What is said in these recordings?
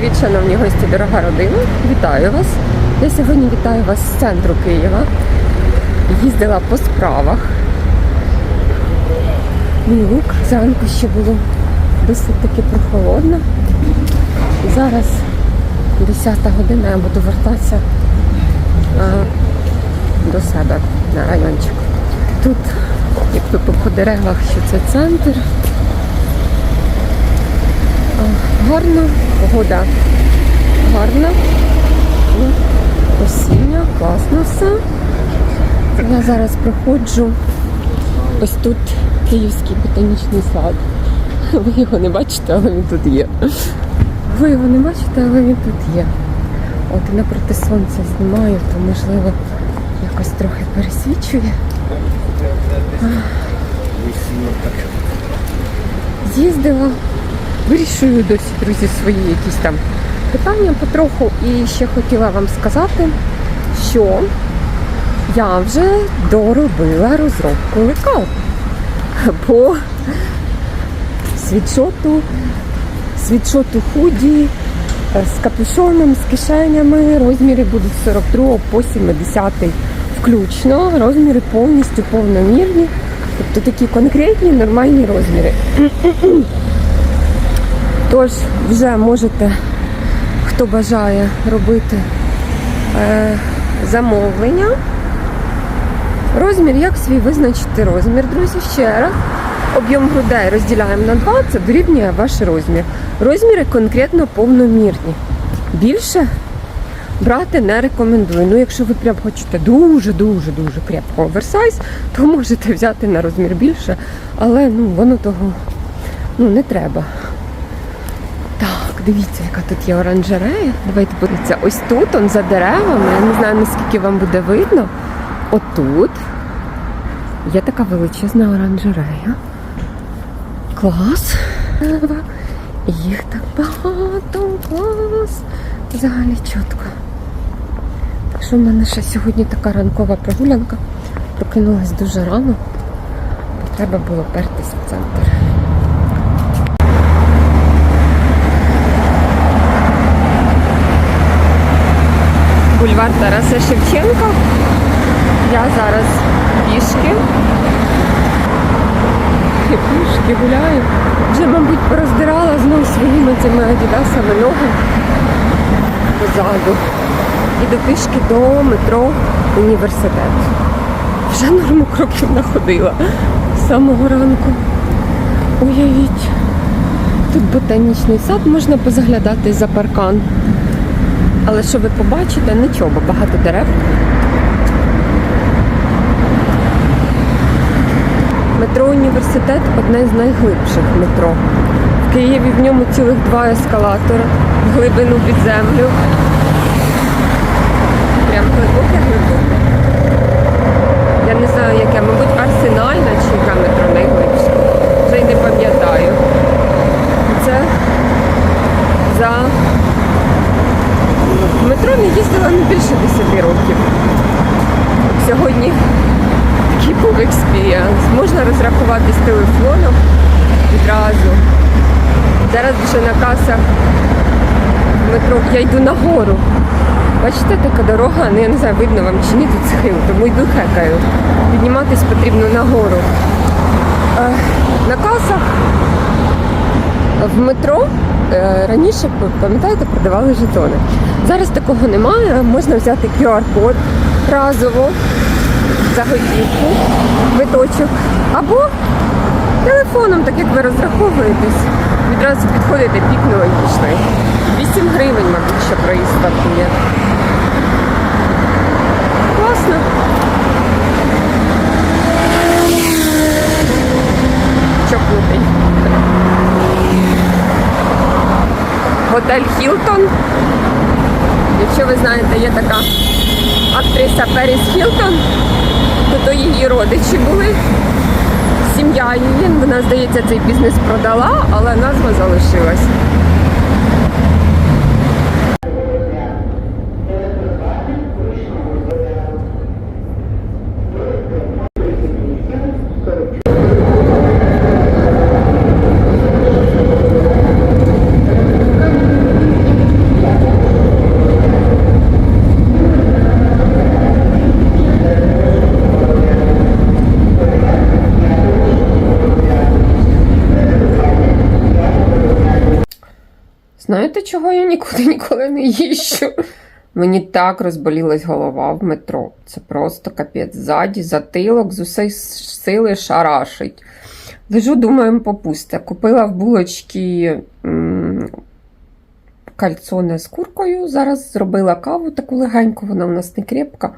Привіт, шановні гості, дорога родина. Вітаю вас. Я сьогодні вітаю вас з центру Києва. Їздила по справах. Мій лук зранку ще було досить таки прохолодно. Зараз 10 година я буду вертатися а, до себе на райончик. Тут, як ви по деревах, що це центр. А, Гарно, погода гарна. Ну, Осіння, класно все. Я зараз проходжу ось тут Київський ботанічний сад. Ви його не бачите, але він тут є. Ви його не бачите, але він тут є. От напроти сонця знімаю, то можливо якось трохи пересвічує. З'їздила, вирішую досі, друзі, свої якісь там питання потроху. І ще хотіла вам сказати, що я вже доробила розробку лекал по світшоту, світшоту худі е, з капюшоном, з кишенями. Розміри будуть з 42 по 70 включно. Розміри повністю повномірні. Тобто такі конкретні нормальні розміри. Тож вже можете, хто бажає робити е, замовлення. Розмір, як свій визначити розмір, друзі, ще раз. Об'єм грудей розділяємо на два, це дорівнює ваш розмір. Розміри конкретно повномірні. Більше брати не рекомендую. Ну, якщо ви прям хочете дуже-дуже дуже крепко оверсайз, то можете взяти на розмір більше, але ну, воно того ну, не треба. Дивіться, яка тут є оранжерея. Давайте подивіться, ось тут, он за деревами. Я не знаю, наскільки вам буде видно. Отут є така величезна оранжерея. Клас. Їх так багато, клас. Взагалі чітко. Так що в мене ще сьогодні така ранкова прогулянка. Прокинулась дуже рано. Треба було пертись в центр. Бульвар Тараса Шевченка. Я зараз пішки. Пішки гуляю. Вже, мабуть, пороздирала знову своїми цими адідасами ноги позаду. Іду пішки до метро університет. Вже норму кроків находила з самого ранку. Уявіть. Тут ботанічний сад, можна позаглядати за паркан. Але що ви побачите, нічого, бо багато дерев. Метро університет одне з найглибших метро. В Києві в ньому цілих два ескалатори в глибину під землю. Прям глибоке глибоке. Я не знаю, яке, мабуть, арсенальна чи яка метро найглибша. Вже й не пам'ятаю. Це за в метро не їздила не більше 10 років. Сьогодні такий був експіріанс. Можна розрахуватись телефоном відразу. Зараз вже на касах в метро я йду нагору. Бачите, така дорога, ну я не знаю, видно вам чи ні тут схил, тому йду хекаю. Підніматись потрібно нагору. Е, На касах в метро е, раніше, пам'ятаєте, продавали жетони. Зараз такого немає. Можна взяти QR-код разово за готівку, квиточок. Або телефоном, так як ви розраховуєтесь, відразу підходите, пікнули і пішли. 8 гривень, мабуть, що проїзд вартує. Класно. Чокнутий. Готель Хілтон. Якщо ви знаєте, є така актриса Періс Хілтон, то то її родичі були. Сім'я її, вона, здається, цей бізнес продала, але назва залишилась. Знаєте, чого я нікуди ніколи не їжджу? Мені так розболілась голова в метро. Це просто капець. Ззаді, затилок, з усієї сили шарашить. Лежу, думаю, попусте. Купила в булочки кальцоне з куркою. Зараз зробила каву таку легеньку, вона у нас не крепка.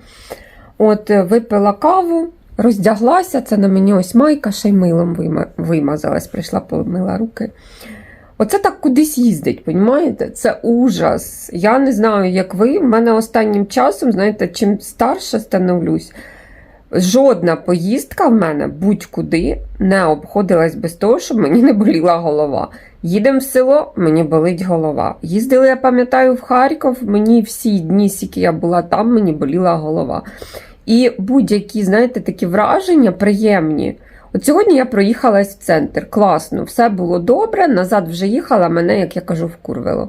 От, е, випила каву, роздяглася. Це на мені ось майка, ще й милом вимазалась, прийшла, помила руки. Оце так кудись їздить, понімаєте? Це ужас. Я не знаю, як ви. В мене останнім часом, знаєте, чим старше становлюсь, жодна поїздка в мене будь-куди не обходилась без того, щоб мені не боліла голова. Їдемо в село, мені болить голова. Їздили, я пам'ятаю, в Харків, мені всі дні, скільки я була там, мені боліла голова. І будь-які, знаєте, такі враження приємні. От сьогодні я проїхалась в центр. Класно, все було добре. Назад вже їхала, мене, як я кажу, вкурвило.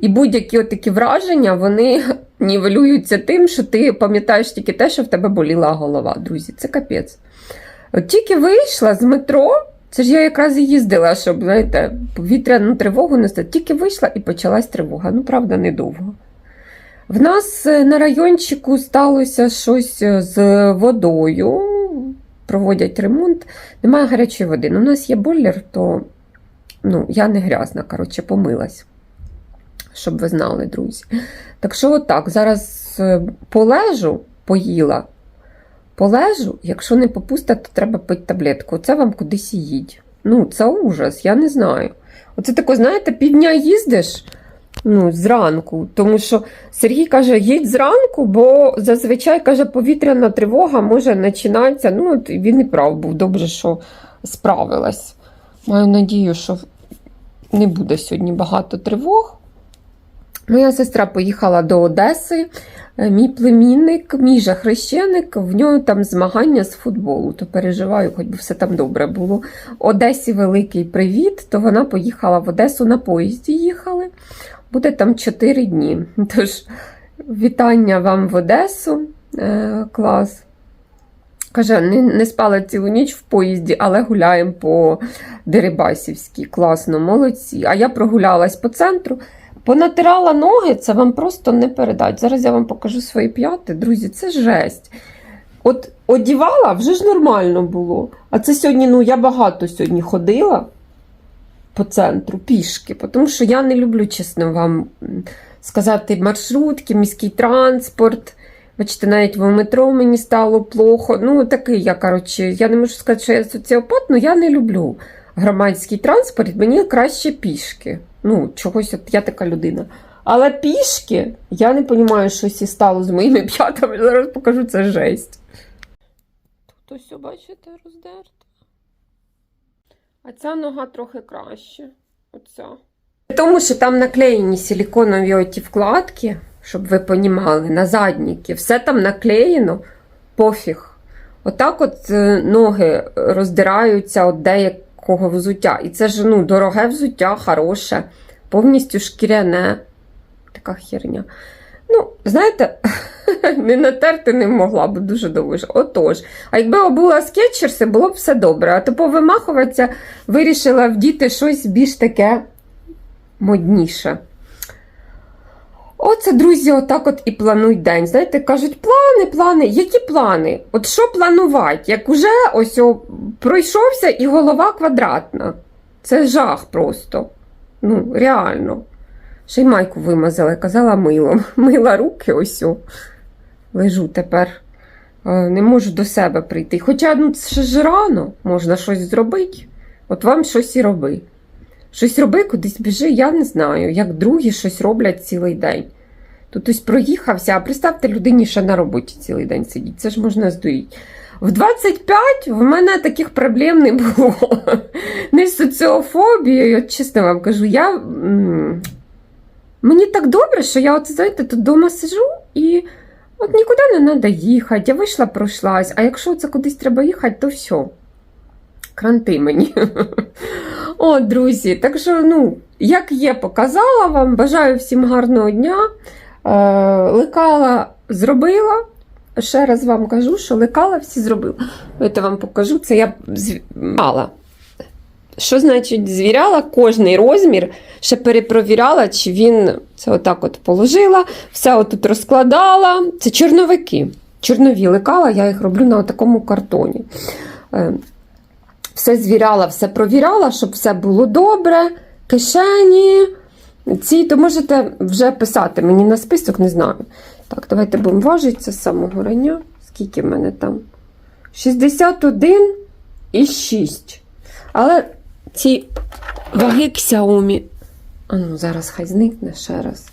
І будь-які такі враження, вони нівелюються тим, що ти пам'ятаєш тільки те, що в тебе боліла голова, друзі. Це капець. От тільки вийшла з метро, це ж я якраз і їздила, щоб, знаєте, повітряну тривогу нести. Тільки вийшла і почалась тривога. Ну, правда, недовго. В нас е, на райончику сталося щось е, з водою. Проводять ремонт, немає гарячої води. Ну, у нас є бойлер, то ну, я не грязна, коротше, помилась. Щоб ви знали, друзі. Так що, отак, зараз е, полежу, поїла, полежу, якщо не попусте, то треба пити таблетку. Це вам кудись їдь. Ну, це ужас, я не знаю. Оце тако, знаєте, півдня їздиш ну, зранку. Тому що Сергій каже, їдь зранку, бо зазвичай каже, повітряна тривога може починатися. Ну, він і прав був добре, що справилась. Маю надію, що не буде сьогодні багато тривог. Моя сестра поїхала до Одеси. Е, Мій племінник, мій же хрещеник, в нього там змагання з футболу, то переживаю, хоч би все там добре було. Одесі великий привіт, то вона поїхала в Одесу на поїзді їхали. Буде там 4 дні. Тож, вітання вам в Одесу. Е, клас. Каже, не, не спала цілу ніч в поїзді, але гуляємо по Дерибасівській. Класно, молодці. А я прогулялась по центру. Понатирала ноги, це вам просто не передать. Зараз я вам покажу свої п'яти. Друзі, це жесть. От одівала вже ж нормально було. А це сьогодні, ну я багато сьогодні ходила по центру пішки, тому що я не люблю, чесно вам сказати, маршрутки, міський транспорт. Бачите, навіть в метро мені стало плохо. Ну, такий я, коротше, я не можу сказати, що я соціопат, але я не люблю громадський транспорт, мені краще пішки. Ну, чогось, от я така людина. Але пішки, я не розумію, що сі стало з моїми п'ятами. Зараз покажу це жесть. Тут ось, бачите, роздерте. А ця нога трохи краще. Оця. Тому що там наклеєні силіконові оті вкладки, щоб ви понімали, на задніки. Все там наклеєно, пофіг. Отак от е, ноги роздираються від деякого взуття. І це ж ну, дороге взуття, хороше, повністю шкіряне. Така херня. Ну, знаєте, не натерти не могла, бо дуже довго. Отож. А якби обула скетчерси, було б все добре. А то повимахуватися вирішила вдіти щось більш таке модніше. Оце, друзі, отак от і планують день. Знаєте, кажуть, плани, плани. Які плани? От що планувати? Як уже ось о, пройшовся і голова квадратна. Це жах просто. Ну, реально. Ще й майку вимазала, казала милом. Мила руки ось. о. Лежу тепер. Е, Не можу до себе прийти. Хоча ну, це ж рано, можна щось зробити. От вам щось і роби. Щось роби, кудись біжи, я не знаю, як другі щось роблять цілий день. Тут ось проїхався, а представте, людині ще на роботі цілий день сидіть. Це ж можна здуріти. В 25 в мене таких проблем не було. Не з соціофобією, чесно вам кажу, я. Мені так добре, що я, от, знаєте, тут вдома сижу і от нікуди не треба їхати. Я вийшла, пройшлась, а якщо це кудись треба їхати, то все. Кранти мені. О, друзі, так що, ну, як є, показала вам. Бажаю всім гарного дня. Е, лекала зробила. Ще раз вам кажу, що лекала всі зробила. Я вам покажу, це я зв'яла. Що значить звіряла кожний розмір, ще перепровіряла, чи він це отак от положила, все отут розкладала. Це чорновики. Чорнові лекала, я їх роблю на такому картоні. Е, Все звіряла, все провіряла, щоб все було добре, кишені. Ці, то можете вже писати мені на список, не знаю. Так, давайте будемо важити це з самого рання. Скільки в мене там? 61 і 6. Але ці ваги Xiaomi. А ну, зараз хай зникне ще раз.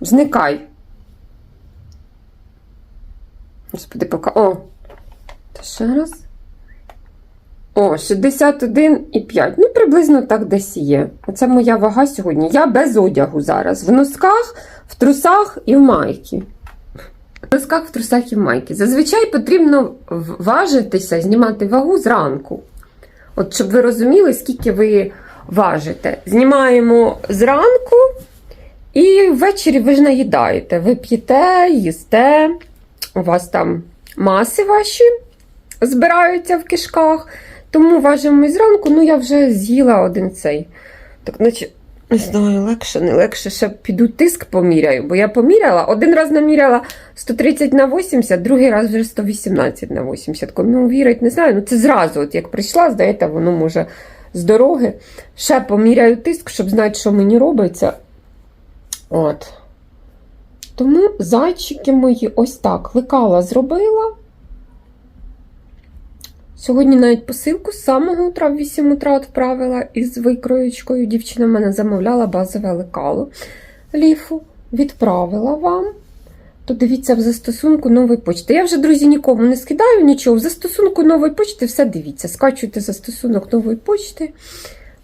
Зникай. Господи, поки. О! Та ще раз. О, 61 і 5. Ну, приблизно так десь є. Оце моя вага сьогодні. Я без одягу зараз. В носках, в трусах і в майці. В носках, в трусах і в майці. Зазвичай потрібно важитися, знімати вагу зранку. От щоб ви розуміли, скільки ви важите. Знімаємо зранку, і ввечері ви ж наїдаєте. Ви п'єте, їсте, у вас там маси ваші збираються в кишках. Тому важимо зранку, ну я вже з'їла один цей. Так, наче, не знаю, легше, не легше, ще піду тиск поміряю, бо я поміряла, один раз наміряла 130 на 80, другий раз вже 118 на 80. Кому вірить, не знаю. Ну це зразу, от як прийшла, здаєте, воно може з дороги. Ще поміряю тиск, щоб знати, що мені робиться. От. Тому зайчики мої ось так. Лекала зробила. Сьогодні навіть посилку з самого утра в 8 утра відправила із викроєчкою. Дівчина в мене замовляла базове лекало. Ліфу відправила вам. То дивіться в застосунку нової почти. Я вже, друзі, нікому не скидаю нічого. В застосунку нової почти все дивіться. Скачуйте застосунок нової почти.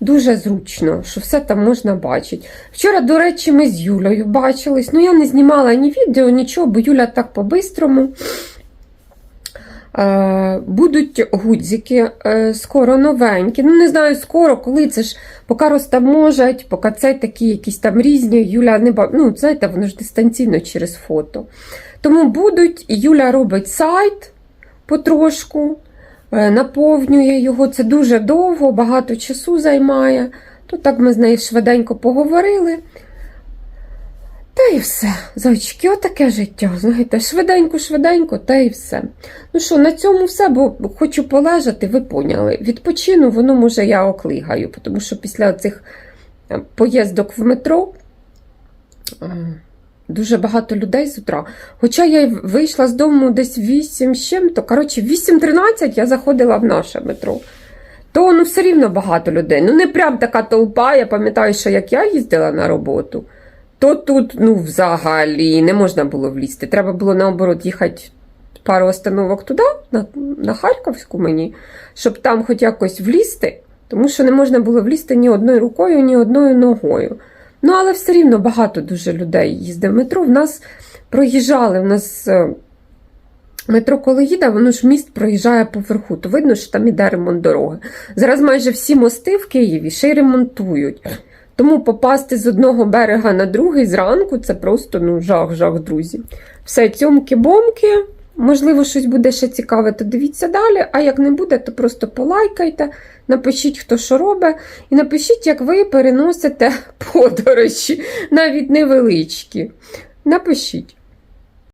Дуже зручно, що все там можна бачити. Вчора, до речі, ми з Юлею бачились. Ну, я не знімала ні відео, нічого, бо Юля так по-бистрому. Е, Будуть гудзики е, скоро новенькі. Ну, не знаю, скоро, коли це ж поки розтаможать, поки це такі якісь там різні. Юля не ба... Ну, знаєте, воно ж дистанційно через фото. Тому будуть, Юля робить сайт потрошку, е, наповнює його. Це дуже довго, багато часу займає. То так ми з нею швиденько поговорили. Та і все, зайчики, отаке життя. Знаєте, швиденько-швиденько, та і все. Ну що, на цьому все, бо хочу полежати, ви поняли. Відпочину, воно може я оклигаю, тому що після цих поїздок в метро е, дуже багато людей з утра. Хоча я вийшла з дому десь 8 з чим, то коротше, в 8.13 я заходила в наше метро. То ну все рівно багато людей. Ну не прям така толпа. Я пам'ятаю, що як я їздила на роботу, то тут ну взагалі не можна було влізти. Треба було наоборот їхати пару остановок туди, на, на Харківську мені, щоб там хоч якось влізти, тому що не можна було влізти ні одною рукою, ні одною ногою. Ну, але все рівно багато дуже людей їздить в метро. В нас проїжджали, в нас е, метро, коли воно ж міст проїжджає поверху, то видно, що там іде ремонт дороги. Зараз майже всі мости в Києві ще й ремонтують. Тому попасти з одного берега на другий зранку це просто ну, жах-жах, друзі. Все, цьомки-бомки. Можливо, щось буде ще цікаве, то дивіться далі. А як не буде, то просто полайкайте, напишіть, хто що робить, і напишіть, як ви переносите подорожі, навіть невеличкі. Напишіть.